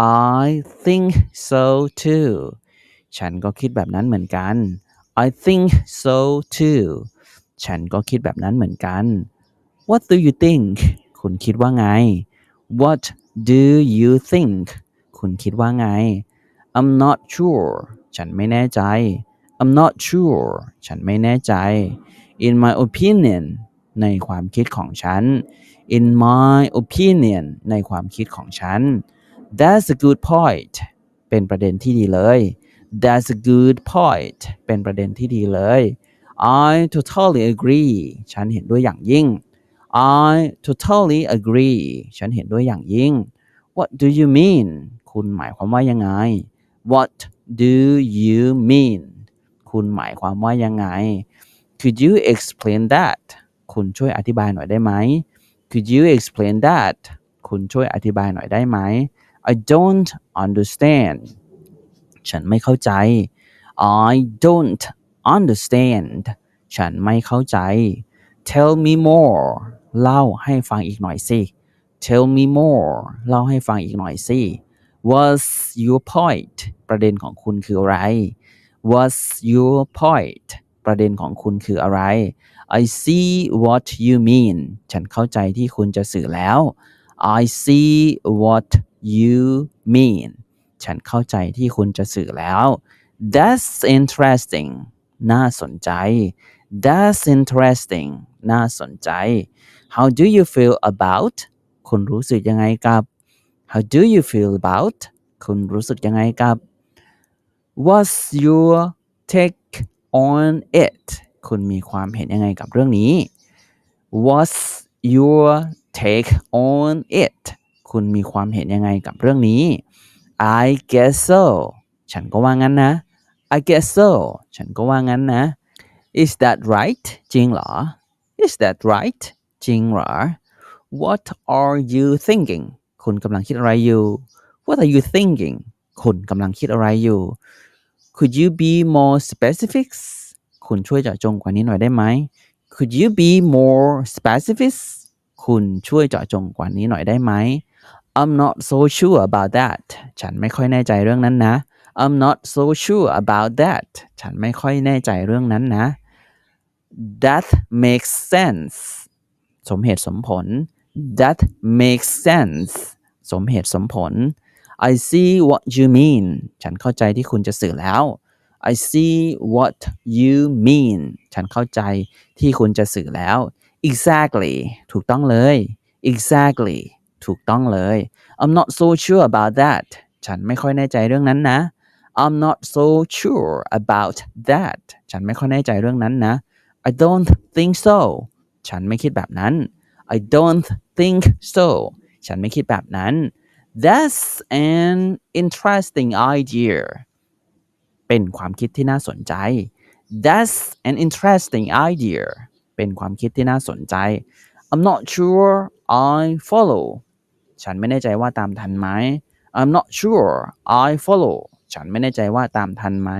I think so too ฉันก็คิดแบบนั้นเหมือนกัน I think so too ฉันก็คิดแบบนั้นเหมือนกัน What do you think คุณคิดว่าไง What do you think คุณคิดว่าไง I'm not sure ฉันไม่แน่ใจ I'm not sure ฉันไม่แน่ใจ In my opinion ในความคิดของฉัน In my opinion ในความคิดของฉัน That's a good point เป็นประเด็นที่ดีเลย That's a good point เป็นประเด็นที่ดีเลย I totally agree ฉันเห็นด้วยอย่างยิ่ง I totally agree ฉันเห็นด้วยอย่างยิ่ง What do you mean คุณหมายความว่ายังไง What do you mean คุณหมายความว่ายังไง Could you explain that คุณช่วยอธิบายหน่อยได้ไหม Could you explain that คุณช่วยอธิบายหน่อยได้ไหม I don't understand ฉันไม่เข้าใจ I don't understand ฉันไม่เข้าใจ Tell me more เล่าให้ฟังอีกหน่อยสิ Tell me more เล่าให้ฟังอีกหน่อยสิ What's your point ประเด็นของคุณคืออะไร What's your point ประเด็นของคุณคืออะไร I see what you mean ฉันเข้าใจที่คุณจะสื่อแล้ว I see what you mean ฉันเข้าใจที่คุณจะสื่อแล้ว That's interesting น่าสนใจ That's interesting น่าสนใจ How do you feel about คุณรู้สึกยังไงกับ How do you feel about คุณรู้สึกยังไงกับ What's your take on it คุณมีความเห็นยังไงกับเรื่องนี้ What's your take on it คุณมีความเห็นยังไงกับเรื่องนี้ I guess so ฉันก็ว่างั้นนะ I guess so ฉันก็ว่างั้นนะ Is that right จริงเหรอ Is that right จริงเหรอ What are you thinking คุณกำลังคิดอะไรอยู่ What are you thinking คุณกำลังคิดอะไรอยู่ Could you be more specific คุณช่วยเจาะจงกว่านี้หน่อยได้ไหม Could you be more specific คุณช่วยเจาะจงกว่านี้หน่อยได้ไหม I'm not so sure about that ฉันไม่ค่อยแน่ใจเรื่องนั้นนะ I'm not so sure about that ฉันไม่ค่อยแน่ใจเรื่องนั้นนะ That makes sense สมเหตุสมผล That makes sense สมเหตุสมผล I see what you mean ฉันเข้าใจที่คุณจะสื่อแล้ว I see what you mean ฉันเข้าใจที่คุณจะสื่อแล้ว exactly ถูกต้องเลย exactly ถูกต้องเลย I'm not so sure about that ฉันไม่ค่อยแน่ใจเรื่องนั้นนะ I'm not so sure about that ฉันไม่ค่อยแน่ใจเรื่องนั้นนะ I don't think so ฉันไม่คิดแบบนั้น I don't think so ฉันไม่คิดแบบนั้น That's an interesting idea เป็นความคิดที่น่าสนใจ That's an interesting idea เป็นความคิดที่น่าสนใจ I'm not sure I follow ฉันไม่แน่ใจว่าตามทันไหม I'm not sure I follow ฉันไม่แน่ใจว่าตามทันไหม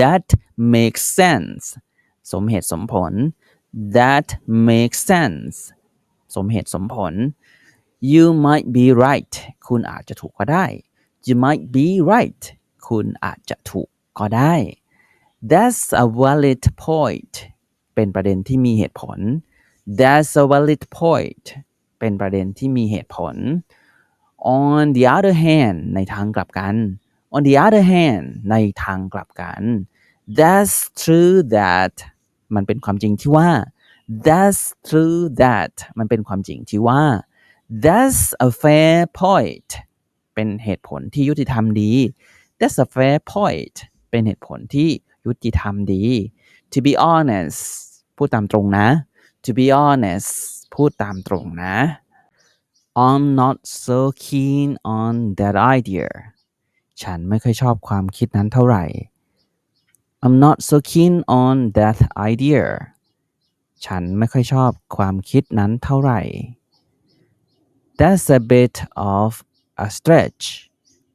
That makes sense สมเหตุสมผล That makes sense สมเหตุสมผล You might be right คุณอาจจะถูกก็ได้ You might be right คุณอาจจะถูกก็ได้ That's a valid point เป็นประเด็นที่มีเหตุผล That's a valid point เป็นประเด็นที่มีเหตุผล On the other hand ในทางกลับกัน On the other hand ในทางกลับกัน That's true that มันเป็นความจริงที่ว่า That's true that มันเป็นความจริงที่ว่า That's a fair point เป็นเหตุผลที่ยุติธรรมดี That's a fair point เป็นเหตุผลที่ยุติธรรมดี To be honest พูดตามตรงนะ To be honest พูดตามตรงนะ I'm not so keen on that idea ฉันไม่ค่อยชอบความคิดนั้นเท่าไหร่ I'm not so keen on that idea ฉันไม่ค่อยชอบความคิดนั้นเท่าไหร่ That's a bit of a stretch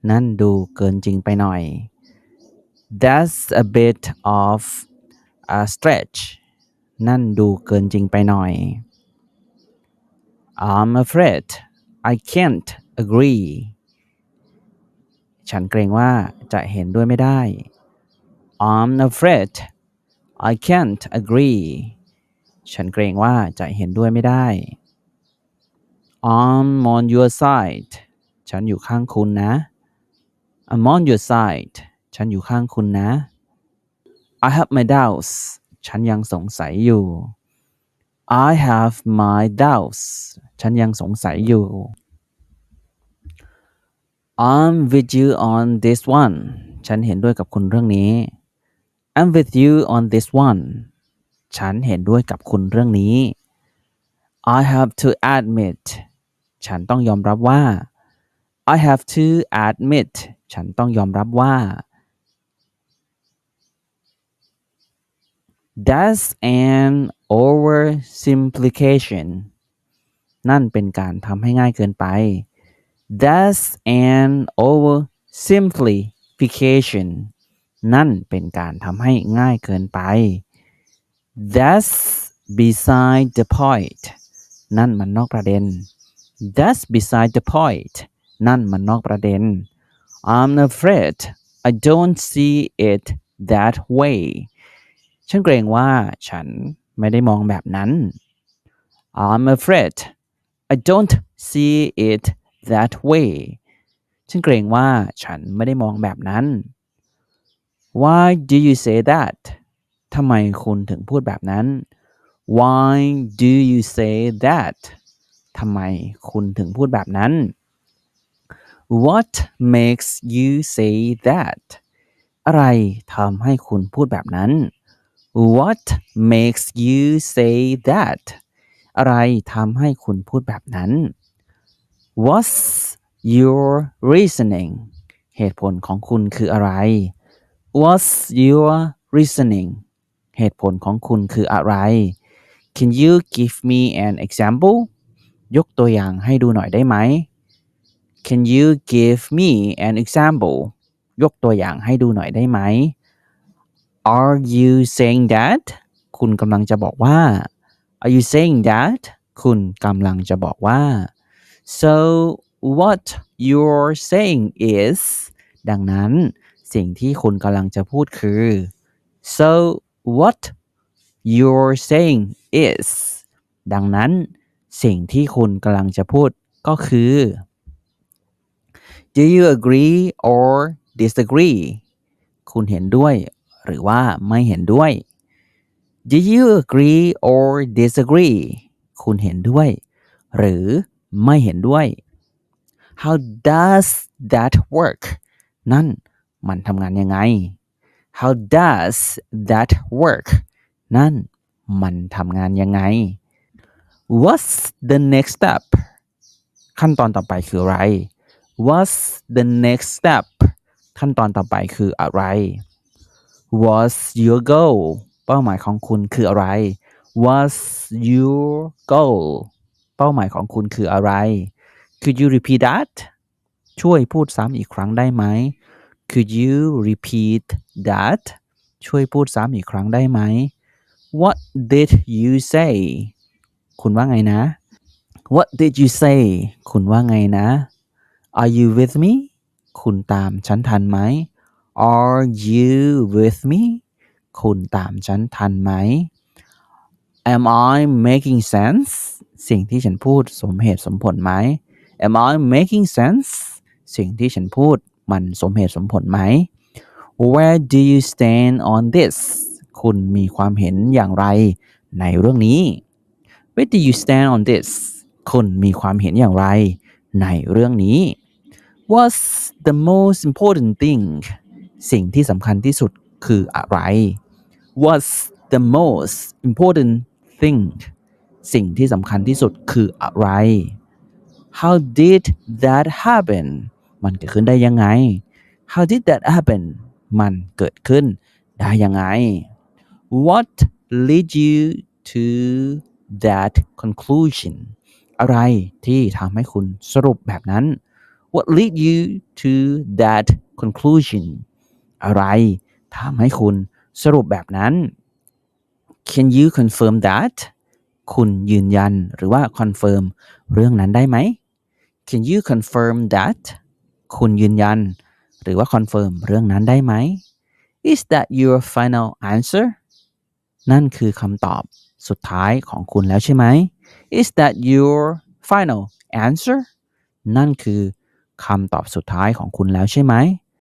นั่นดูเกินจริงไปหน่อย That's a bit of a stretch นั่นดูเกินจริงไปหน่อย I'm afraid I can't agree ฉันเกรงว่าจะเห็นด้วยไม่ได้ I'm afraid I can't agree ฉันเกรงว่าจะเห็นด้วยไม่ได้ I'm on your side ฉันอยู่ข้างคุณนะ I'm on your side ฉันอยู่ข้างคุณนะ I have my doubts ฉันยังสงสัยอยู่ I have my doubts ฉันยังสงสัยอยู่ I'm with you on this one ฉันเห็นด้วยกับคุณเรื่องนี้ I'm with you on this one ฉันเห็นด้วยกับคุณเรื่องนี้ I have to admit ฉันต้องยอมรับว่า I have to admit ฉันต้องยอมรับว่า That's an oversimplification นั่นเป็นการทำให้ง่ายเกินไป That's an oversimplification นั่นเป็นการทำให้ง่ายเกินไป That's beside the point นั่นมันนอกประเด็น That's beside the point นั่นมันนอกประเด็น I'm afraid I don't see it that way ฉันเกรงว่าฉัน ไม่ได้มองแบบนั้น I'm afraid I don't see it that way ฉันเกรงว่าฉันไม่ได้มองแบบนั้น Why do you say that ทำไมคุณถึงพูดแบบนั้น Why do you say that ทำไมคุณถึงพูดแบบนั้น What makes you say that อะไรทำให้คุณพูดแบบนั้น What makes you say that อะไรทำให้คุณพูดแบบนั้น What's your reasoning เหตุผลของคุณคืออะไร What's your reasoning เหตุผลของคุณคืออะไร Can you give me an example ยกตัวอย่างให้ดูหน่อยได้ไหม Can you give me an example ยกตัวอย่างให้ดูหน่อยได้ไหม Are you saying that คุณกำลังจะบอกว่า Are you saying that คุณกำลังจะบอกว่า so what you're saying is ดังนั้นสิ่งที่คุณกำลังจะพูดคือ so what you're saying is ดังนั้นสิ่งที่คุณกำลังจะพูดก็คือ Do you agree or disagree คุณเห็นด้วย หรือว่าไม่เห็นด้วย Do you agree or disagree คุณเห็นด้วย หรือไม่เห็นด้วย How does that work นั่นมันทำงานยังไง How does that work นั่นมันทำงานยังไง What's the next step ขั้นตอนต่อไปคืออะไร What's the next step ขั้นตอนต่อไปคืออะไร was your goal เป้าหมายของคุณคืออะไร was your goal เป้าหมายของคุณคืออะไร could you repeat that ช่วยพูดซ้ำอีกครั้งได้ไหม could you repeat that ช่วยพูดซ้ำอีกครั้งได้ไหม what did you say คุณว่าไงนะ what did you say คุณว่าไงนะ are you with me คุณตามฉันทันไหม Are you with me คุณตามฉันทันไหม Am I making sense สิ่งที่ฉันพูดสมเหตุสมผลไหม Am I making sense สิ่งที่ฉันพูดมันสมเหตุสมผลไหม Where do you stand on this คุณมีความเห็นอย่างไรในเรื่องนี้ Where do you stand on this คุณมีความเห็นอย่างไรในเรื่องนี้ What's the most important thing สิ่งที่สำคัญที่สุดคืออะไร What's the most important thing สิ่งที่สำคัญที่สุดคืออะไร How did that happen มันเกิดขึ้นได้ยังไง How did that happen มันเกิดขึ้นได้ยังไง What led you to that conclusion อะไรที่ทำให้คุณสรุปแบบนั้น What led you to that conclusion อะไรทำให้คุณสรุปแบบนั้น Can you confirm that คุณยืนยันหรือว่า confirm เรื่องนั้นได้ไหม Can you confirm that คุณยืนยัน หรือว่าคอนเฟิร์มเรื่องนั้นได้ไหม Is that your final answer นั่นคือคำตอบสุดท้ายของคุณแล้วใช่ไหม Is that your final answer นั่นคือคำตอบสุดท้ายของคุณแล้วใช่ไหม